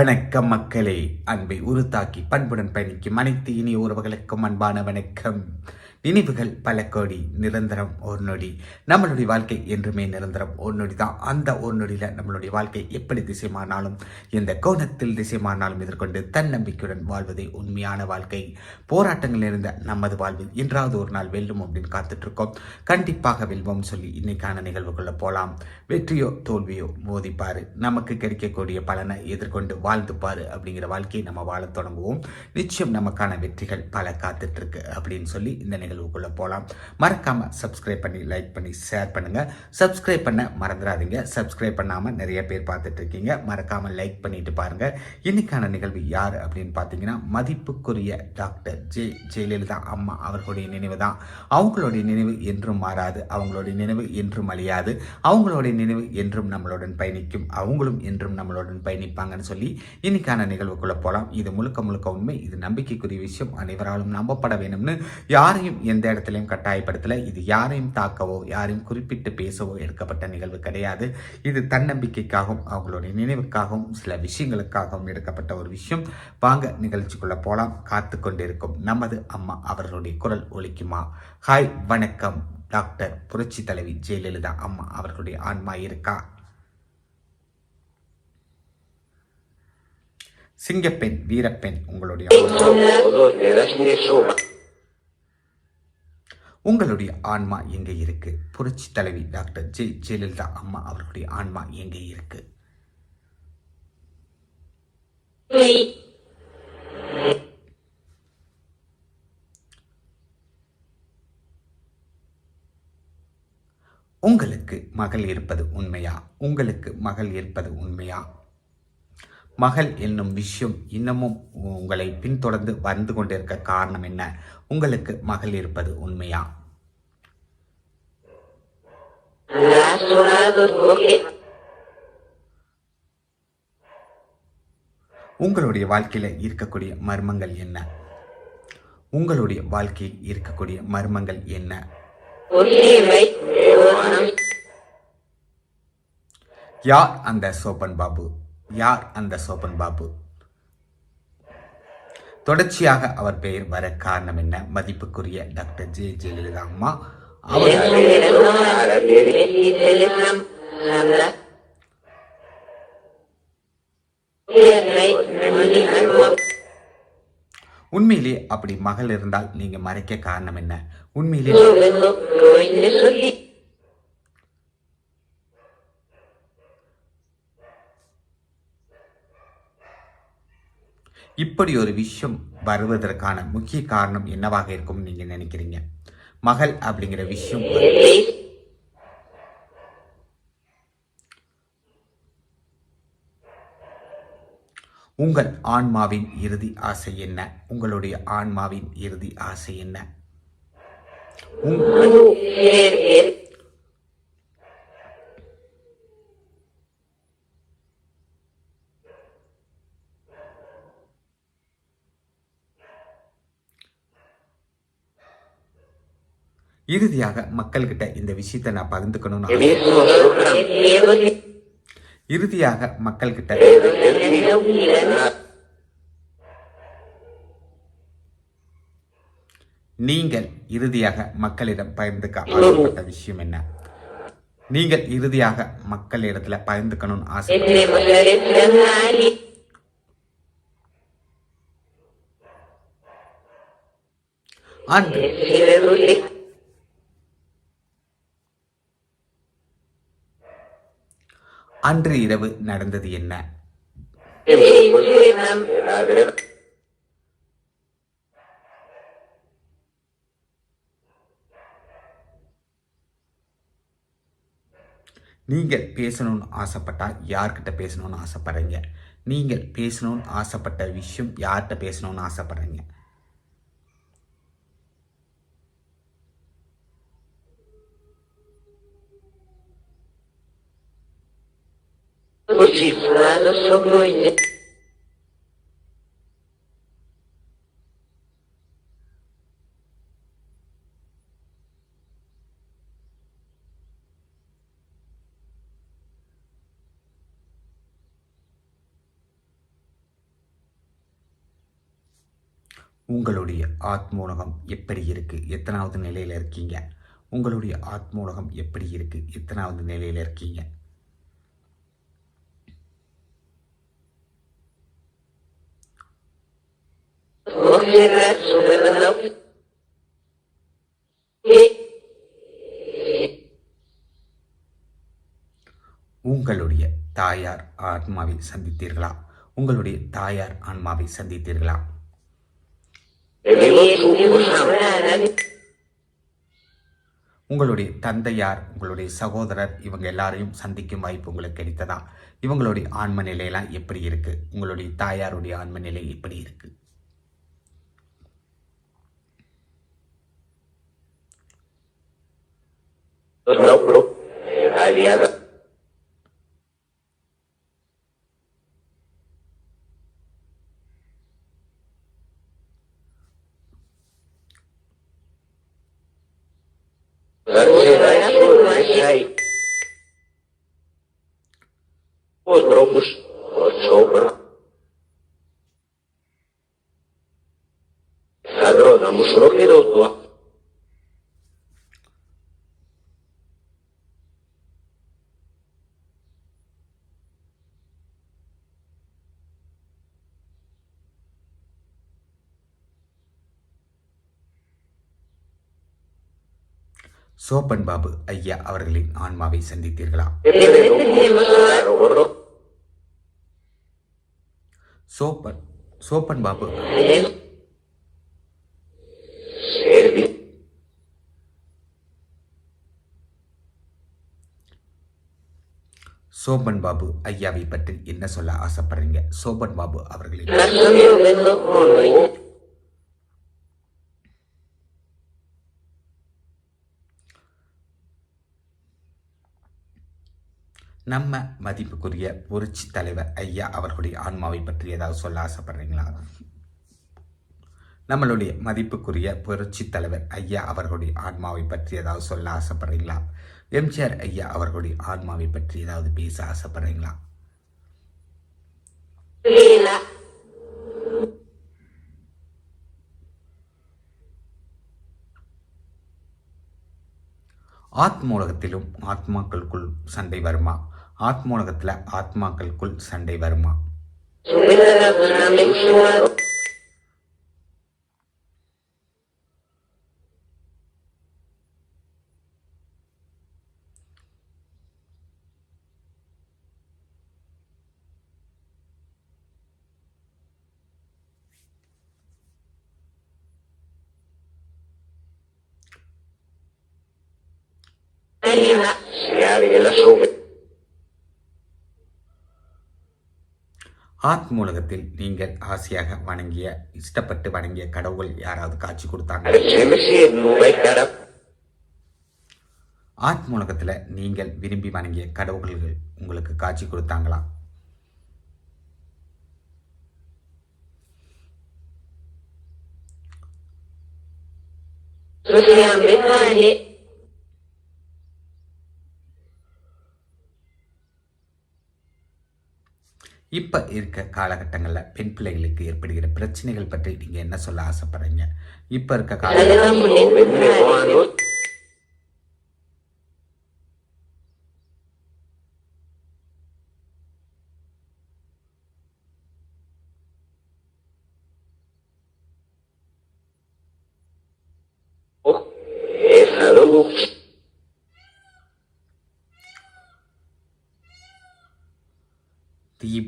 வணக்கம் மக்களே. அன்பை உருத்தாக்கி பண்புடன் பயணிக்கும் அனைத்து இனிய உறவுகளுக்கும் அன்பான வணக்கம். நினைவுகள் பல கோடி நிரந்தரம் ஒரு நொடி. நம்மளுடைய வாழ்க்கை என்றுமே நிரந்தரம் ஒரு நொடி தான். அந்த ஒரு நொடியில் நம்மளுடைய வாழ்க்கை எப்படி திசைமானாலும் எந்த கோணத்தில் திசைமானாலும் எதிர்கொண்டு தன்னம்பிக்கையுடன் வாழ்வதே உண்மையான வாழ்க்கை. போராட்டங்கள் இருந்த நமது வாழ்வில் என்றாவது ஒரு நாள் வெல்லும் அப்படின்னு காத்துட்டு இருக்கோம் கண்டிப்பாக வெல்வோம் சொல்லி இன்னைக்கான நிகழ்வுக்குள்ள போகலாம் வெற்றியோ தோல்வியோ மோதிப்பார். நமக்கு கிடைக்கக்கூடிய பலனை எதிர்கொண்டு வாழ்ந்து அப்படிங்கிற வாழ்க்கையை நம்ம வாழத் தொடங்குவோம். நிச்சயம் நமக்கான வெற்றிகள் பல காத்துட்ருக்கு அப்படின்னு சொல்லி இந்த நிகழ்வுக்குள்ளே போகலாம் மறக்காமல் சப்ஸ்கிரைப் பண்ணி லைக் பண்ணி ஷேர் பண்ணுங்கள் சப்ஸ்கிரைப் பண்ண மறந்துடாதீங்க. சப்ஸ்கிரைப் பண்ணாமல் நிறைய பேர் பார்த்துட்டு இருக்கீங்க. லைக் பண்ணிட்டு பாருங்கள் இன்றைக்கான நிகழ்வு யார் அப்படின்னு பார்த்தீங்கன்னா மதிப்புக்குரிய டாக்டர் ஜே ஜெயலலிதா அம்மா அவர்களுடைய நினைவு தான். அவங்களுடைய நினைவு என்றும் மாறாது. அவங்களுடைய நினைவு என்றும் அழியாது. அவங்களுடைய நினைவு என்றும் நம்மளுடன் பயணிக்கும். அவங்களும் என்றும் நம்மளுடன் பயணிப்பாங்கன்னு சொல்லி இன்னைக்கான நிகழ்வுக்குள்ளே போகலாம் இது முழுக்க முழுக்க உண்மை. இது நம்பிக்கைக்குரிய விஷயம். அனைவராலும் நம்பப்பட வேணும்னு யாரையும் எந்த இடத்துலையும் கட்டாயப்படுத்தலை. இது யாரையும் தாக்கவோ யாரையும் குறிப்பிட்டு பேசவோ எடுக்கப்பட்ட நிகழ்வு கிடையாது. இது தன்னம்பிக்கைக்காகவும் அவங்களுடைய நினைவுக்காகவும் சில விஷயங்களுக்காகவும் எடுக்கப்பட்ட ஒரு விஷயம். வாங்க நிகழ்ச்சிக்குள்ள போலாம். காத்து கொண்டிருக்கும் நமது அம்மா அவர்களுடைய குரல் ஒழிக்குமா ஹாய் வணக்கம். டாக்டர் புரட்சி தலைவி ஜெயலலிதா அம்மா அவர்களுடைய ஆன்மா இருக்கா? சிங்கப்பெண் வீரப்பெண் உங்களுடைய உங்களுடைய ஆன்மா எங்கே இருக்கு? புரட்சி தலைவி டாக்டர் ஜெ ஜெயலலிதா அம்மா அவர்களுடைய ஆன்மா எங்கே இருக்கு? உங்களுக்கு மகள் இருப்பது உண்மையா? உங்களுக்கு மகள் இருப்பது உண்மையா? மகள் என்னும் விஷயம் இன்னமும் உங்களை பின்தொடர்ந்து வந்து கொண்டிருக்க காரணம் என்ன? உங்களுக்கு மகள் இருப்பது உண்மையா? உங்களுடைய வாழ்க்கையில இருக்கக்கூடிய மர்மங்கள் என்ன? உங்களுடைய வாழ்க்கையில் இருக்கக்கூடிய மர்மங்கள் என்ன? யார் அந்த சோபன் பாபு? யார் அந்த சோபன் பாபு? தொடர்ச்சியாக அவர் பெயர் வர காரணம் என்ன? மதிப்புக்குரிய டாக்டர் ஜே ஜெயலலிதா அம்மா அவர் உண்மையிலே அப்படி மகள் இருந்தால் நீங்க மறைக்க காரணம் என்ன? உண்மையிலே இப்படி ஒரு விஷயம் வருவதற்கான முக்கிய காரணம் என்னவாக இருக்கும் நீங்க நினைக்கிறீங்க? மகள் அப்படிங்கிற விஷயம் உங்கள் ஆன்மாவின் இறுதி ஆசை என்ன? உங்களுடைய ஆன்மாவின் இறுதி ஆசை என்ன? இறுதியாக மக்கள்கிட்ட இந்த விஷயத்தை நான் பகிர்ந்துக்கணும்னு இறுதியாக மக்கள்கிட்ட நீங்கள் இறுதியாக மக்களிடம் பகிர்ந்துக்க ஆசைப்பட்ட விஷயம் என்ன நீங்கள் இறுதியாக மக்களிடத்துல பகிர்ந்துக்கணும்னு ஆசை அன்று அன்று இரவு நடந்தது என்ன? நீங்கள் பேசணும்னு ஆசைப்பட்டா யார்கிட்ட பேசணும்னு ஆசைப்படுறீங்க? நீங்கள் பேசணும்னு ஆசைப்பட்ட விஷயம் யார்கிட்ட பேசணும்னு ஆசைப்படுறீங்க? Cifrado sognoine. உங்களுடைய ஆத்மூலகம் எப்படி இருக்கு? எத்தனாவது நிலையில் இருக்கீங்க? உங்களுடைய ஆத்மூலகம் எப்படி இருக்கு? எத்தனாவது நிலையில் இருக்கீங்க? உங்களுடைய தாயார் ஆத்மாவை சந்தித்தீர்களா? உங்களுடைய தாயார் ஆன்மாவை சந்தித்தீர்களா? உங்களுடைய தந்தையார் உங்களுடைய சகோதரர் இவங்க எல்லாரையும் சந்திக்கும் வாய்ப்பு உங்களுக்கு கிடைத்ததா? இவங்களுடைய ஆன்ம நிலையெல்லாம் எப்படி இருக்கு? உங்களுடைய தாயாருடைய ஆன்ம நிலை எப்படி இருக்கு? não pro aliada. Os grupos, os sobre. Ladrona. சோப்பன் Babu ஐயா அவர்களின் ஆன்மாவை சந்தித்தீர்களா? e vedremo சோப்பன் சோப்பன் Babu. சோபன் பாபு ஐயாவை பற்றி என்ன சொல்ல ஆசைப்படுறீங்க? சோபன் பாபு அவர்களின் நம்ம மதிப்புக்குரிய புரட்சி தலைவர் ஐயா அவர்களுடைய ஆன்மாவை பற்றி ஏதாவது சொல்ல ஆசைப்படுறீங்களா? நம்மளுடைய மதிப்புக்குரிய புரட்சி தலைவர் ஐயா அவர்களுடைய ஆன்மாவை பற்றி ஏதாவது சொல்ல ஆசைப்படுறீங்களா? எம்ஜிஆர் ஐயா அவர்களுடைய ஆன்மாவை பற்றி ஏதாவது பேச ஆசைப்படுறீங்களா? Lila ஆத்மூலகத்திலும் ஆத்மாக்களுக்குள் சண்டை வருமா? ஆத்மூலகத்தில் ஆத்மாக்களுக்குள் சண்டை வருமா? ஆத்மூலகத்தில் நீங்கள் ஆசையாக வணங்கிய இஷ்டப்பட்டு வணங்கிய கடவுள் யாராவது காட்சி கொடுத்தாங்க? ஆத் si ஆத்மூலகத்தில் நீங்கள் விரும்பி வணங்கிய கடவுள்கள் உங்களுக்கு காட்சி கொடுத்தாங்களா? Possiamo இப்போ இருக்க காலகட்டங்களில் பெண் பிள்ளைகளுக்கு ஏற்படுகிற பிரச்சனைகள் பற்றி நீங்கள் என்ன சொல்ல ஆசைப்படுறீங்க? இப்போ இருக்க கால Avevamo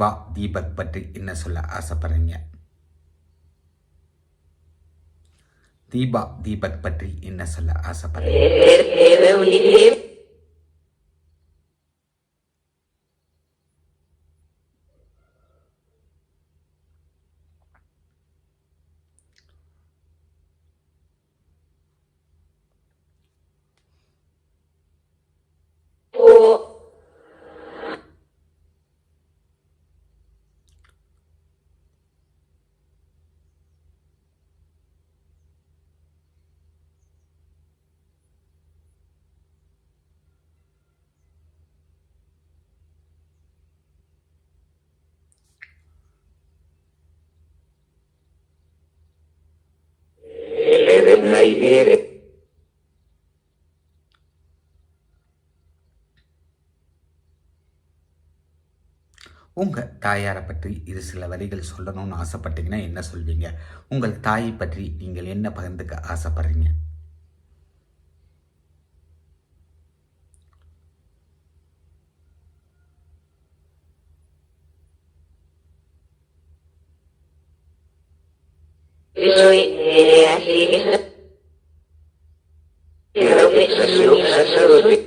தீபா தீபக் பற்றி என்ன சொல்ல ஆசைப்படுறீங்க? தீபா தீபக் பற்றி என்ன சொல்ல ஆசைப்படுறீங்க? Quiere. உங்கள் தாயாரை பற்றி இரு சில வரிகள் சொல்லணும்னு ஆசைப்பட்டீங்கன்னா என்ன சொல்வீங்க? உங்கள் தாயை பற்றி நீங்கள் என்ன பகிர்ந்துக்க ஆசைப்படுறீங்க? eh, así Revelación sacerdotal.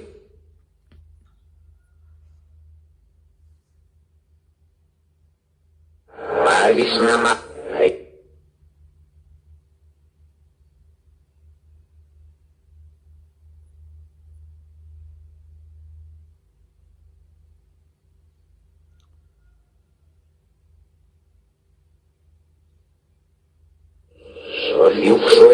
Vaishnava. Yuxo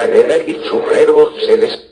Arena y Churrero se les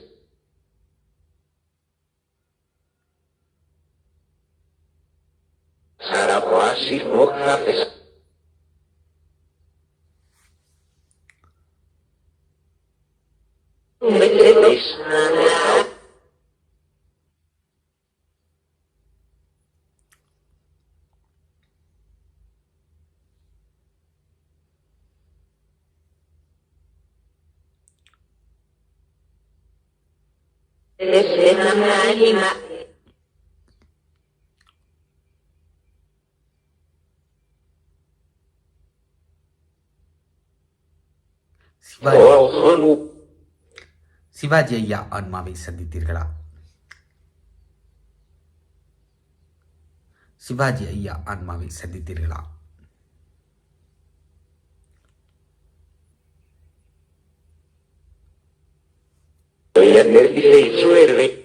Sivaji. ஐயா ஆன்மாவை சந்தித்தீர்களா? சிவாஜி ஐயா ஆன்மாவை சந்தித்தீர்களா? Soy el y suerte.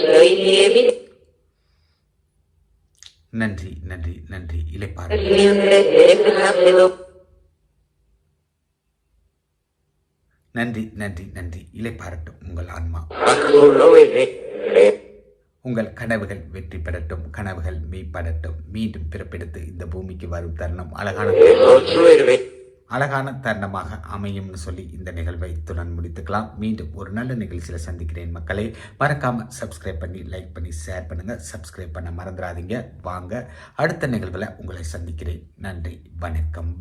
Soy débil, நன்றி நன்றி நன்றி இளைப்பாறு நன்றி நன்றி நன்றி. இளைப்பாறட்டும் உங்கள் ஆன்மா. உங்கள் கனவுகள் வெற்றி பெறட்டும் கனவுகள் மெய்ப்படட்டும் மீண்டும் பிறப்பெடுத்து இந்த பூமிக்கு வரும் தருணம் அழகான அழகான தருணமாக அமையும்னு சொல்லி இந்த நிகழ்வை இத்துடன் முடித்துக்கலாம். மீண்டும் ஒரு நல்ல நிகழ்ச்சியில் சந்திக்கிறேன் மக்களே. மறக்காம சப்ஸ்கிரைப் பண்ணி லைக் பண்ணி ஷேர் பண்ணுங்க. சப்ஸ்கிரைப் பண்ண மறந்துடாதீங்க. வாங்க அடுத்த நிகழ்வில் உங்களை சந்திக்கிறேன். நன்றி வணக்கம்.